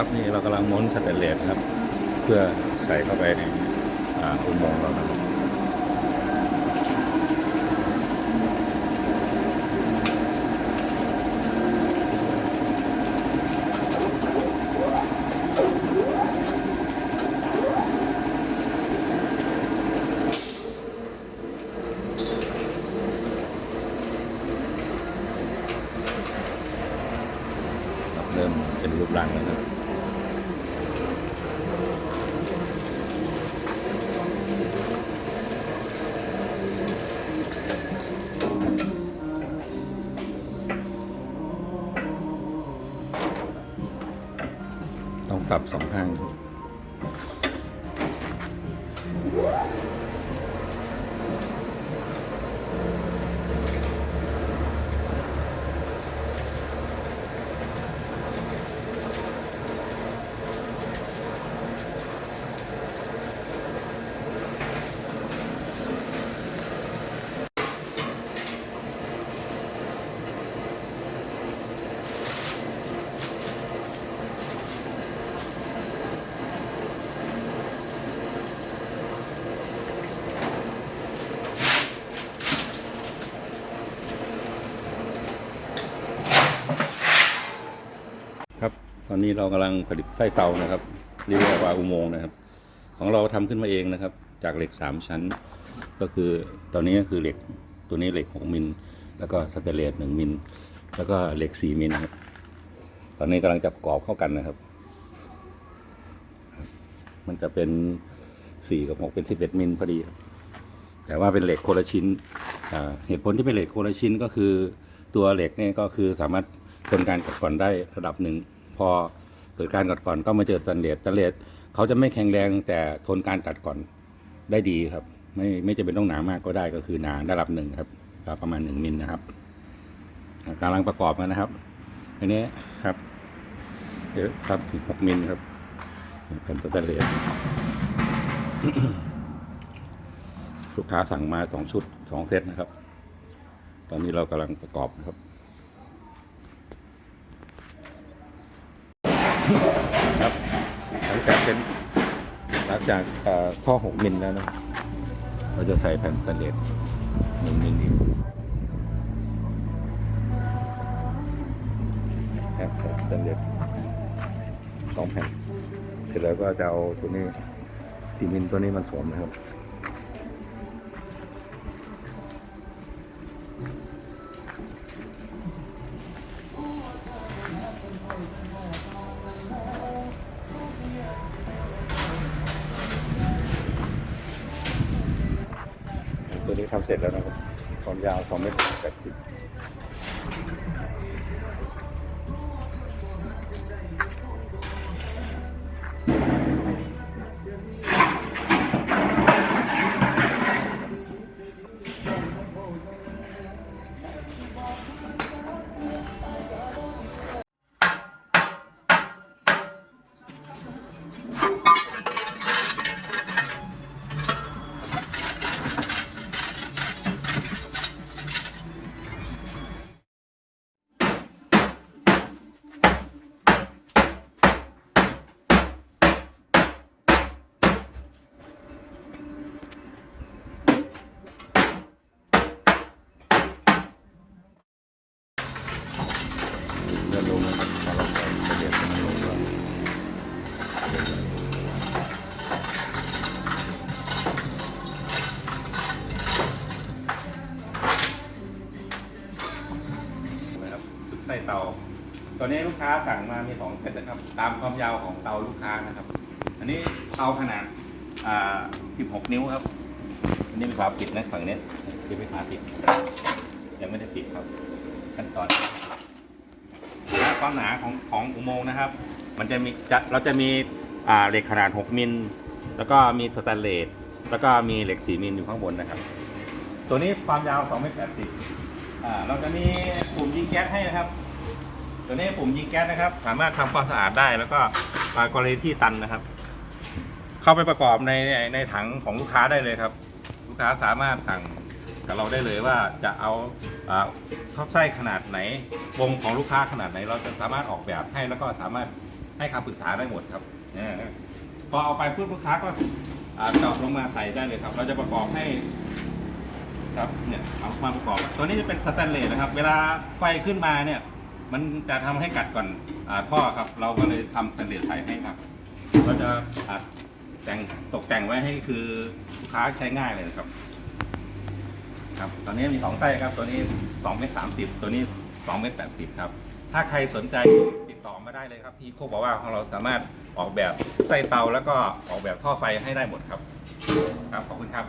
ครับนี่เรากำลังม้วนสแตนเลสครับ เพื่อใส่เข้าไปในอ่าอุโมงค์เรานะครับเริ่มเป็นรูปร่างแล้วครับ ปรับสองข้าง ตอนนี้เรากำลังผลิตไส้เตานะครับเรียกว่าอุโมงค์นะครับ ของเราทำขึ้นมาเองนะครับ จากเหล็กสามชั้น ก็คือตอนนี้ก็คือเหล็กตัวนี้เหล็กหกมิล แล้วก็สแตเลสหนึ่งมิล แล้วก็เหล็กสี่มิลครับ ตอนนี้กำลังจะประกอบเข้ากันนะครับ มันจะเป็นสี่กับหกเป็นสิบเอ็ดมิลพอดี แต่ว่าเป็นเหล็กคนละชิ้น เหตุผลที่เป็นเหล็กคนละชิ้นก็คือตัวเหล็กเนี่ยก็คือสามารถทนการกัดกร่อนได้ระดับหนึ่ง พอเกิดการกัดก่อนก็มาเจอตันเลสตันเลสเขาจะไม่แข็งแรงแต่ทนการกัดก่อนได้ดีครับ ไม่ไม่จำเป็นต้องหนามากก็ได้ก็คือหนาระดับหนึ่งครับประมาณหนึ่งมิลนะครับกำลังประกอบกันนะครับ อันนี้ครับเยอะครับหกมิลครับเป็นสแตนเลสลูกค้าสั่งมาสองชุดสองเซตนะครับ ตอนนี้เรากำลังประกอบนะครับ ครับหลังจากเป็นหลังจากข้อหกมิลแล้วนะเราจะใส่แผ่นสแตนเลสหนึ่งมิลอีกแผ่นสแตนเลสสองแผ่นเสร็จแล้วก็จะเอาตัวนี้ซีมินตัวนี้มันสวมนะครับ นี้ทำเสร็จแล้วนะครับความยาว2เมตรแปดสิบ ส้เตาตอนนี้ลูกค้าสั่งมามีสองเซตนะครับ ตามความยาวของเตาลูกค้านะครับ อันนี้เตาขนาดอ่า16 นิ้วครับ อันนี้เป็นฝาปิดนะฝั่งนี้ที่เป็นฝาปิดยังไม่ได้ปิดครับขั้นตอนและความหนาของของอุโมงค์นะครับ มันจะมีจะเราจะมีอ่าเหล็กขนาด 6 มิล แล้วก็มีสแตนเลสแล้วก็มีเหล็ก 4 มิลอยู่ข้างบนนะครับ ตัวนี้ความยาว2เมตร80อ่าเราจะมีปุ่มยิงแก๊สให้นะครับ ตัวนี้ปุ่มยิงแก๊สนะครับ สามารถทำความสะอาดได้แล้วก็อ่ากรณีที่ตันนะครับ เข้าไปประกอบในในในถังของลูกค้าได้เลยครับ ลูกค้าสามารถสั่งกับเราได้เลยว่าจะเอาอ่อไส้ขนาดไหนวงของลูกค้าขนาดไหน เราจะสามารถออกแบบให้แล้วก็สามารถให้คำปรึกษาได้หมดครับเนี่ยพอเอาไปปุ๊บลูกค้าก็เจาะลงมาใส่ได้เลยครับ เราจะประกอบให้ครับเนี่ยเอามาประกอบ ตัวนี้จะเป็นสแตนเลสนะครับ เวลาไฟขึ้นมาเนี่ย มันจะทำให้กัดก่อนอาท่อครับ เราก็เลยทำสแตนเลสใส่ให้ครับเราจะอ่าแต่งตกแต่งไว้ให้คือลูกค้าใช้ง่ายเลยนะครับ ครับ ตอนนี้มีสองไส้ครับ ตัวนี้สองเมตรสามสิบตัวนี้สองเมตรแปดสิบครับ ถ้าใครสนใจติดต่อมาได้เลยครับที่โคกบอกว่าของเราสามารถออกแบบไส้เตาแล้วก็ออกแบบท่อไฟให้ได้หมดครับ ครับขอบคุณครับ